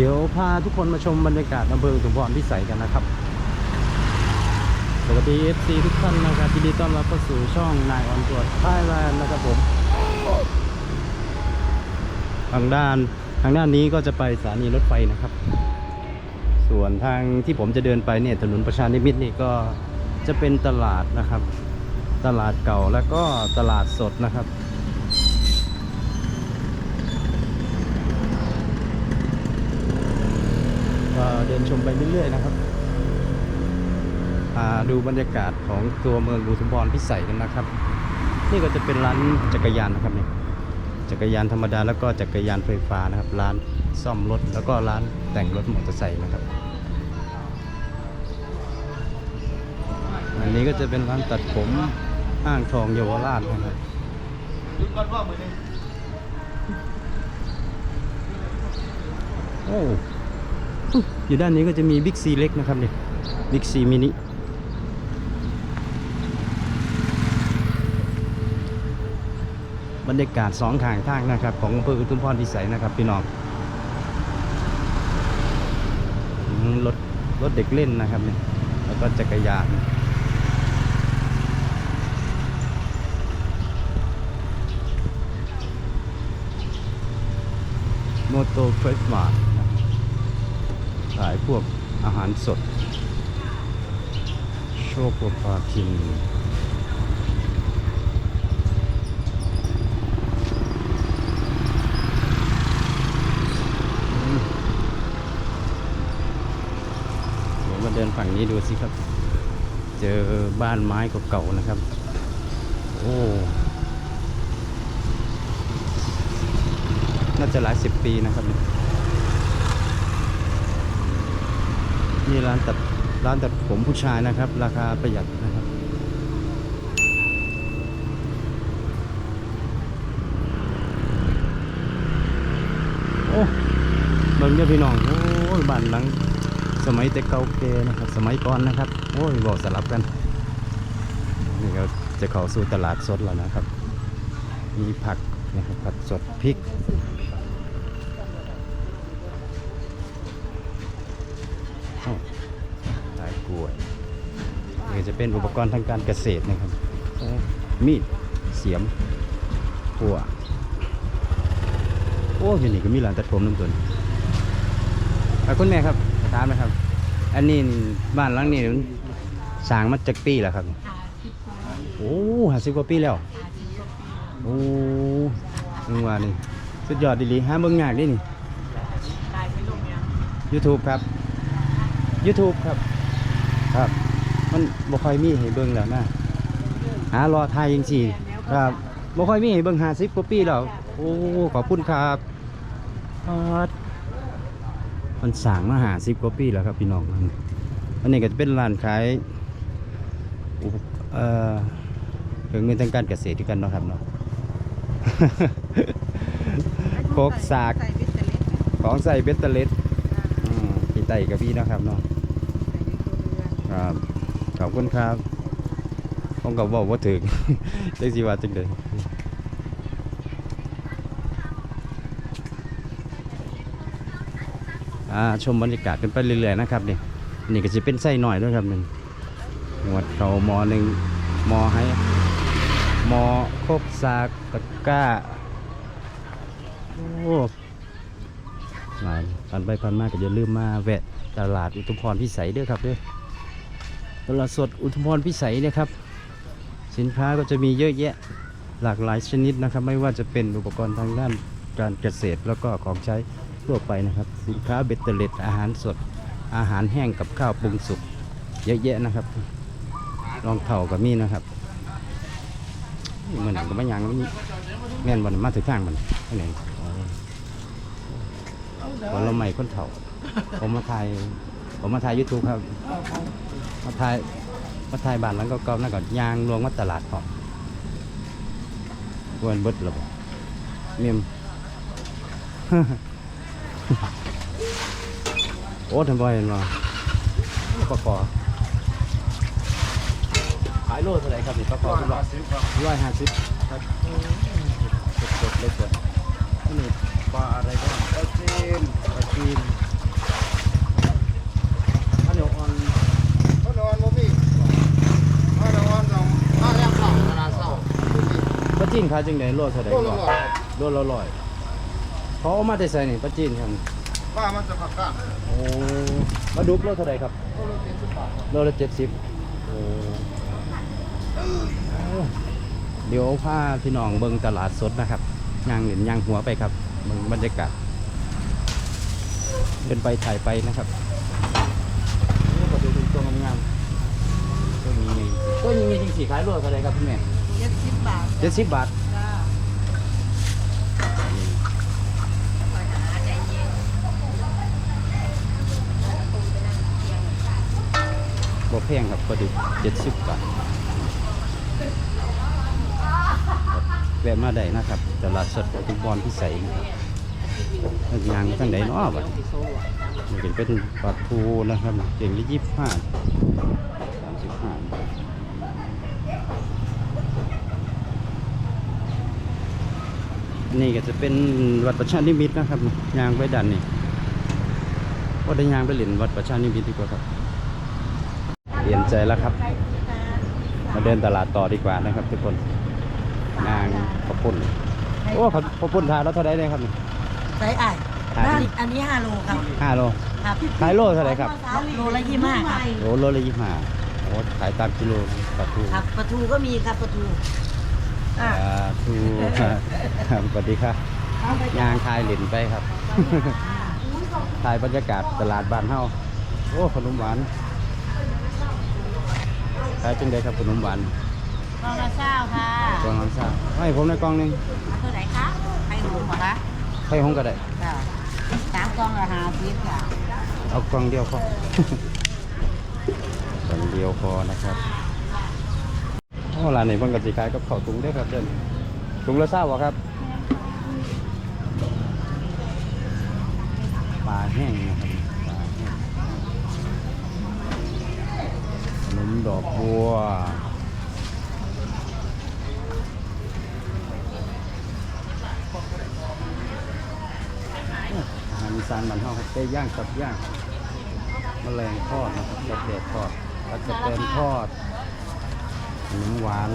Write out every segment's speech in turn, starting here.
เดี๋ยวพาทุกคนมาชมบรรยากาศอำเภออุทุมพรพิสัยกันนะครับสวัสดี FC ทุกท่านนะครับยินดีต้อนรับเข้าสู่ช่องนายออนตรวจไทยแลนด์นะครับผมทางด้านทางด้านนี้ก็จะไปสถานีรถไฟนะครับ ส่วนทางที่ผมจะเดินไปเนี่ยถนนประชานิมิตนี่ก็จะเป็นตลาดนะครับ ตลาดเก่าแล้วก็ตลาดสดนะครับ ก็เดิ นชมไปเรื่อยๆนะครับดูบรรยากาศของตัวเมืองอุทุมพรพิสัยกันนะครับ นี่ก็จะเป็นร้านจักรยานนะครับเนี่ยจักรยานธรรมดาแล้วก็จักรยานไฟฟ้านะครับ ร้านซ่อมรถแล้วก็ร้านแต่งรถมอเตอร์ไซค์นะครับ อันนี้ก็จะเป็นร้านตัดผมห้างทองเยาวราชนะครับโอ้ อยู่ด้านนี้ก็จะมีบิ๊กซีเล็กนะครับเนี่ยบิ๊กซีมินิบรรยากาศสองทางทางนะครับ ของอำเภออุทุมพรพิสัยนะครับพี่น้องรถรถเด็กเล่นนะครับเนี่ยแล้วก็จักรยานโมโตเฟสมาร์ ขายพวกอาหารสด โชโกปาทินเดี๋ยวมาเดินฝั่งนี้ดูสิครับ เจอบ้านไม้เก่าๆนะครับ โอ้ น่าจะหลายสิบปีนะครับ นี่ร้านตัดร้านตัดผมผู้ชายนะครับ ราคาประหยัดนะครับ โอ้เบิ่งเด้อพี่น้อง โอ้ยบ้านหลัง สมัยแต่เก่าแก่นะครับ สมัยก่อนนะครับ โอ้ยบอกสลับกัน นี่ก็จะเข้าสู่ตลาดสดแล้วนะครับ มีผักนะครับผักสดพริก จะเป็นอุปกรณ์ทางการเกษตรนะครับโอ้มีดเสียมพัวโอ้ยอยู่นี่ก็มีร้านตัดผมน้ำตัวนี้อะคุณแม่ครับถามนะครับ อันนี้บ้านหลังนี้มันสร้างมาจากปีแล้วครับ โอ้ห้าสิบกว่าปีแล้ว โอ้นึกว่านี่สุดยอดดีๆห้าเบิ่งงากดินี่ YouTube ครับ YouTube ครับ ครับ มันบ่ค่อยมีให้เบิ่งแล้วนะหารอทายจังซี่ครับบ่ค่อยมีให้เบิ่ง50กว่าปีแล้วโอ้ขอบคุณครับออดมันสร้างมา50กว่าปีแล้วครับพี่น้องอันนี้ก็จะเป็นร้านขายอุปเอ่อเครื่องมือทางการเกษตรด้วยกันเนาะครับเนาะโคกสากของใส่เบตเตอร์เล็ดอืมพี่ไต่กับพี่นะครับเนาะครับ ขอบคุณครับผมก็บอกว่าถึงจังสิว่าจังเดยอ่าชมบรรยากาศกันไปเรื่อยๆนะครับนี่นี่ก็จะเป็นไส้หน่อยด้วยครับหนึ่งหวดเขามอหนึ่งมอให้มอครบสากตะก้าโอ้หลายผ่านไปผ่านมาก็อย่าลืมมาแวะตลาดอุทุมพรพิสัยด้วยครับด้วย ตลาดสดอุทุมพรพิสัยนี่ยครับ สินค้าก็จะมีเยอะแยะหลากหลายชนิดนะครับ ไม่ว่าจะเป็นอุปกรณ์ทางด้านการเกษตรแล้วก็ของใช้ทั่วไปนะครับ สินค้าเบตเตอร์เล็ดอาหารสด อาหารแห้งกับข้าวปรุงสุกเยอะแยะนะครับรองเท้ากับมีนะครับเหมือนกับไม่ยังมันแม่นวันมาถึงข้างมันอันไหนวันเราใหม่คนเถ่าผมมาถ่ายผมมาถ่ายยูทูบครับ มาถ่ายมาถ่ายบ้านหลังเก่าๆนั่นก่อนยางลวงมาตลาดของวนเบิดระบบเมียมโอ้ทำไมเห็นมาปลากอขายโลเท่าไหร่ครับนี่ปลากอคุณร้อยร้อยห้าสิบครับสดๆเลยสดนี่ปลาอะไรบ้างปลาจีนปลาจีน จีนขายจังไดโลเท่าใดโลก่ละอนร้อยโลละร้อยเขาเอามาแต่ใส่นี่ปลาจีนครับ ป้ามันจะผักกาดโอ้ปลาดุกโลเท่าใดครับ โลละเจ็ดสิบบาทครับโลละเจ็ดสิบโอ้เดี๋ยวพาพี่น้องเบิ่งตลาดสดนะครับย่างเหรียญย่างหัวไปครับเบิ่งบรรยากาศเดินไปถ่ายไปนะครับนี่ก็ดูเป็นตัวงามๆตัวนี้ไงตัวนี้มีจริงสี่ขายโลเท่าไหรครับพี่แม่ เจ็ดสิบบาทจ็ดสิบบาทจ้าไปหาใจเย็นบ่แพงครับปลาดุกเจ็ดสิบบาทแวะมาได้นะครับ ตลาดสดทุกบอลที่ใส่นะครับยางตั้งไหนเนาะบัดนี้นี่เป็นเป็นปลาทูนะครับเก่งละยี่สิบห้าสามสิบห้า นี่ก็จะเป็นวัดประชานิมิตรนะครับยางไปดันนี่ว่าได้ยางไปเหรียญวัดประชานิมิตรดีกว่าครับเปลี่ยนใจแล้วครับ มาเดินตลาดต่อดีกว่านะครับ ทุกคนนางข้าวปุ้นโอ้ข้าวข้าวปุ้นทานแล้วเท่าไหรเลยครับนี่ใส่ไอ้ขายด้านอันนี้ห้าโลครับห้าโลครับขายโลเท่าไหรครับโลละยี่สิบห้าครับโลโลละยี่ห้าโอ้ขายตามกิโลปลาทูครับปลาทูก็มีครับปลาทู อ่าปลาทูครับสวัสดีครับยางขายเหรียญไปครับถ่ายบรรยากาศตลาดบ้านเฮาโอ้ขนมหวานขายจังไดครับขนมหวานกองละเช้าค่ะกล่องน้ำซ่าให้ผมในกล่องหนึงเท่าไหร่คะให้หมูหมดละให้ผมก็ได้จ้าสามกองละห้าสิบค่ะเอากล่องเดียวพอ กล่องเดียวพอนะครับโอ้ร้านไหนเพิ่งกับสีขายกับข้าวถุงเด้อครับเดินถุงละเศร้าบ่ครับปลาแห้งนะครับปลาแห้งขนมดอกบัวอาหารอีสานบ้านเฮาครับไก่ย่างสับย่างแมลงทอดนะครับกระเทียมทอดกระเทียมทอด นมหวาน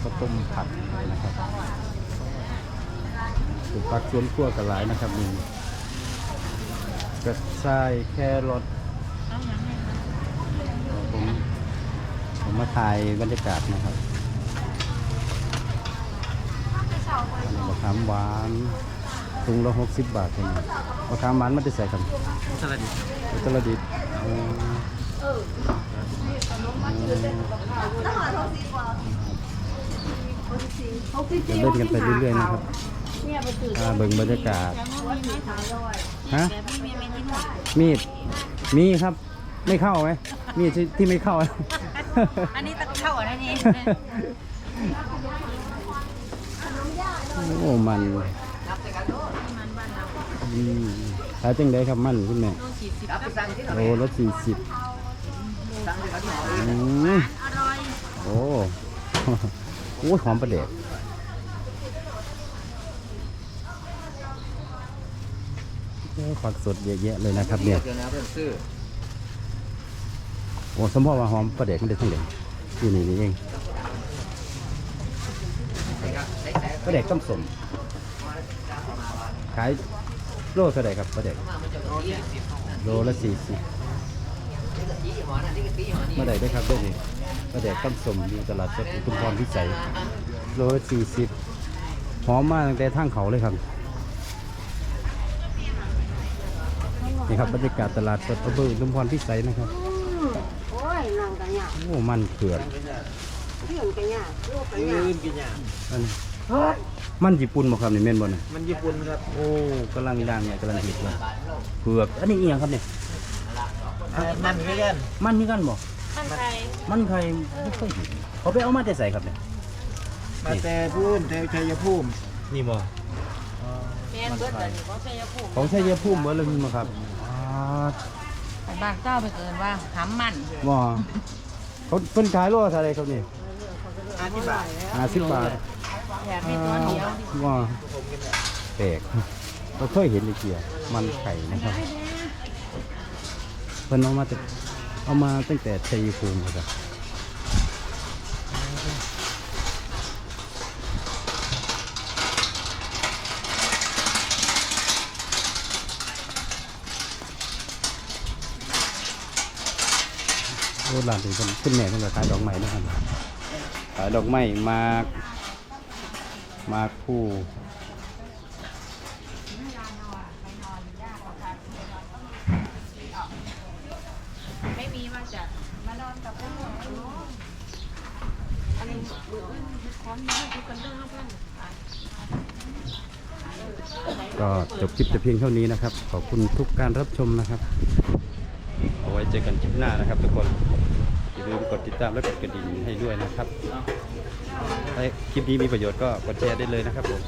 ข้าวต้มผัดนะครับสุปักสวนครัวกระหลายนะครับมีกระชายแครอทผมผมมาถ่ายบรรยากาศนะครับอันนี้มะขามหวานถุงละหกสิบบาทเองมะขามหวานมันจะใส่ครับสลัดดิอุตรดิต ถ์อ๋อเดินกันไปเรื่อยๆนะครับอ่าเบิ่งบรรยากาศฮะมีดมีครับ ไม่เข้าไหมมีดที่ที่ไม่เข้า อันนี้ตะเข้าอันนี้โอ้มันอืมขายจังไดครับมันคุณแม่โลละสี่สิบอืมอร่อยโอ้โอ้ยหหอมประเด็ดผักสดเยอะแยะเลยนะครับเนี่ยเดี๋ยวนะเพื่อนซื้อโอ้สมพอว่าหอมประเด็ดมันได้ทั้งเด่นอยู่นี่นี่เองประเด็ดต้มสมขายโลเท่าไหร่ครับประเด็ดโลละสี่สิบ มื่อไหร่ได้ครับเด้นี่ประเด็ดต้มสมอยู่ตลาดสดอุทุมพรพิจัยโลละสี่สิบหอมมากตั้งแต่ทางเขาเลยครับ นี่ครับบรรยากาศตลาดสดอำเภออุทุมพรพิสัยนะครับโอ้ยนางกันยาโอ้มันเขือนเรื่องกันยาลูกกันยาอื่นกินอย่างอันนี้มันญี่ปุ่นบ่ครับนี่แม่นบ่เนี่ยมันญี่ปุ่นครับ โอ้กำลังดังเนี่ยกำลังฮิตเลยเผือก อันนี้อีหยังครับเนี่ย มันไม่กันมันนี่กันบ่ท่านใครมันใครไม่เคยเห็นเขาไปเอามาแต่ใส่ครับเนี่ยมาแต่พูนแต่ชัยภูมินี่บ่แม่นเบิดแต่นี่เขาใช้ยาผูกของชัยภูมิเบิดเลยมั้งครับอ่าไปบ้านเจ้าไปเกินว่าหำมันบ่เขาเพิ่นขายโลเท่าไหร่ครับนี่อาทิบาท50บาทแถมมีตัวเดียวว่าแปลกเราเคยเห็นในเกียมันไข่นะครับ เพิ่นเอามาต่เอามาตั้งแต่ชัยภูมิครับโอ้หลานถึงเป็นขึ้นแม่เป็นขายดอกไม้นะครับขายดอกไม้มามาคู่ ก็จบคลิปแต่เพียงเท่านี้นะครับ ขอบคุณทุกการรับชมนะครับ เอาไว้เจอกันคลิปหน้านะครับทุกคนอย่าลืมกดติดตามและกดกระดิ่งให้ด้วยนะครับถ้าคลิปนี้มีประโยชน์ก็กดแชร์ได้เลยนะครับผม